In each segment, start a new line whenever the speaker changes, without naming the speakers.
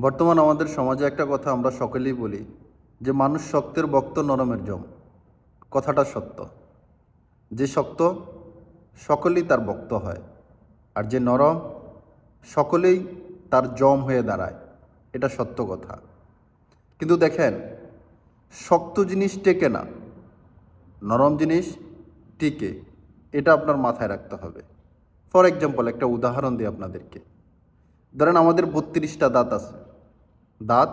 বর্তমান আমাদের সমাজে একটা কথা আমরা সকলেই বলি যে মানুষ শক্তের বক্ত, নরমের জম। কথাটা সত্য। যে শক্ত, সকলেই তার বক্ত হয়। আর যে নরম, সকলেই তার জম হয়ে দাঁড়ায়। এটা সত্য কথা। কিন্তু দেখেন, শক্ত জিনিস টেকে না। নরম জিনিস টিকে। এটা আপনার মাথায় রাখতে হবে। ফর এক্সাম্পল, একটা উদাহরণ দিই আপনাদেরকে। ধরেন আমাদের বত্রিশটা দাঁত আছে। দাঁত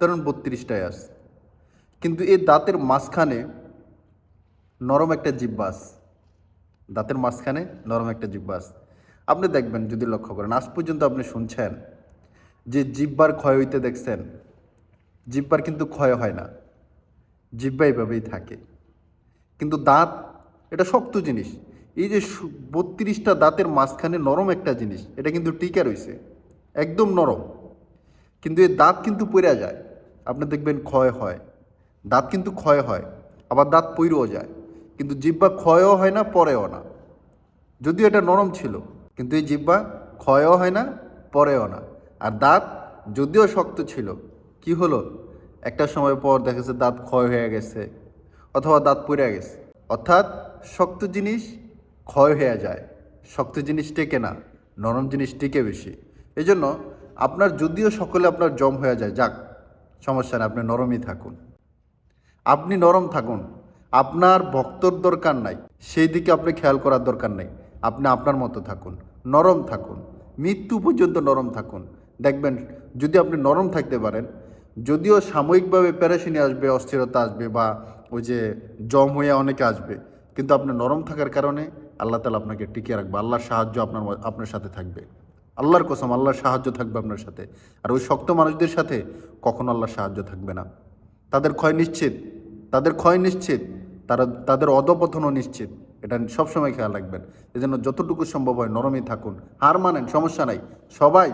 ধরুন বত্রিশটায় আছে কিন্তু এই দাঁতের মাঝখানে নরম একটা জিব্বা আছে দাঁতের মাঝখানে নরম একটা জিব্বা আছে আপনি দেখবেন, যদি লক্ষ্য করেন, আজ পর্যন্ত আপনি শুনছেন যে জিব্বার ক্ষয় হইতে দেখছেন, জিব্বার কিন্তু ক্ষয় হয় না। জিব্বা এইভাবেই থাকে। কিন্তু দাঁত, এটা শক্ত জিনিস। এই যে বত্রিশটা দাঁতের মাঝখানে নরম একটা জিনিস, এটা কিন্তু টিকা রয়েছে একদম নরম। কিন্তু এই দাঁত কিন্তু পড়ে যায়। আপনি দেখবেন ক্ষয় হয়। দাঁত কিন্তু ক্ষয় হয়, আবার দাঁত পইরেও যায়। কিন্তু জিব্বা ক্ষয়ও হয় না, পরেও না। যদিও এটা নরম ছিল, কিন্তু এই জিব্বা ক্ষয়ও হয় না, পরেও না। আর দাঁত যদিও শক্ত ছিল, কি হলো? একটা সময় পর দেখা দাঁত ক্ষয় হয়ে গেছে, অথবা দাঁত পড়ে গেছে। অর্থাৎ শক্ত জিনিস ক্ষয় হয়ে যায়। শক্ত জিনিস টেকে না, নরম জিনিস টিকে বেশি। এই জন্য আপনার যদিও সকলে আপনার জম হয়ে যায়, যাক, সমস্যা নেই, আপনি নরমই থাকুন। আপনি নরম থাকুন, আপনার ভক্তর দরকার নাই, সেই দিকে আপনি খেয়াল করার দরকার নেই, আপনি আপনার মতো থাকুন, নরম থাকুন, মৃত্যু পর্যন্ত নরম থাকুন। দেখবেন, যদি আপনি নরম থাকতে পারেন, যদিও সাময়িকভাবে প্যারাসিনি আসবে, অস্থিরতা আসবে বা ওই যে জম হয়ে অনেকে আসবে, কিন্তু আপনি নরম থাকার কারণে আল্লাহ তালা আপনাকে টিকিয়ে রাখবে, আল্লাহর সাহায্য আপনার আপনার সাথে থাকবে। আল্লাহর কসম, আল্লাহর সাহায্য থাকবে আপনার সাথে। আর ওই শক্ত মানুষদের সাথে কখনো আল্লাহর সাহায্য থাকবে না। তাদের ক্ষয় নিশ্চিত, তাদের ক্ষয় নিশ্চিত, তারা, তাদের অধপতনও নিশ্চিত। এটা সবসময় খেয়াল রাখবেন। এজন্য যতটুকু সম্ভব হয় নরমই থাকুন। হার মানেন, সমস্যা নাই। সবাই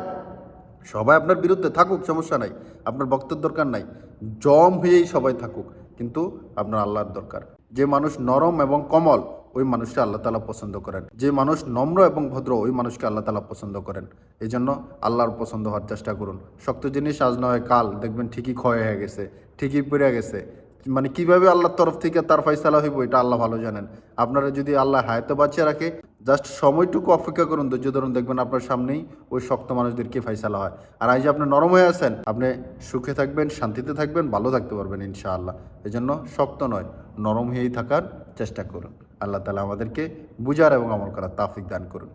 সবাই আপনার বিরুদ্ধে থাকুক, সমস্যা নাই। আপনার বক্তব্য দরকার নাই। জম হয়েই সবাই থাকুক। কিন্তু আপনার আল্লাহর দরকার। যে মানুষ নরম এবং কমল ওই মানুষটা আল্লাহ তালা পছন্দ করেন। যে মানুষ নম্র এবং ভদ্র, ওই মানুষকে আল্লাহ তালা পছন্দ করেন। এই জন্য আল্লাহর পছন্দ হওয়ার চেষ্টা করুন। শক্ত জিনিস আজ নয়, কাল। দেখবেন ঠিকই ক্ষয় হয়ে গেছে, ঠিকই পড়ে গেছে। মানে কীভাবে আল্লাহর তরফ থেকে তার ফয়সালা হইব, এটা আল্লাহ ভালো জানেন। আপনারা যদি আল্লাহ হায়াতে বাঁচিয়ে রাখে, জাস্ট সময়টুকু অপেক্ষা করুন। ধৈর্য ধরুন, দেখবেন আপনার সামনেই ওই শক্ত মানুষদেরকে ফয়সালা হয়। আর আজ আপনি নরম হয়ে আছেন, আপনি সুখে থাকবেন, শান্তিতে থাকবেন, ভালো থাকতে পারবেন ইনশাআল্লাহ। এই জন্য শক্ত নয়, নরম হয়েই থাকার চেষ্টা করুন। আল্লাহ তালা আমাদেরকে বুঝার এবং আমল করার তাফিক দান করুন।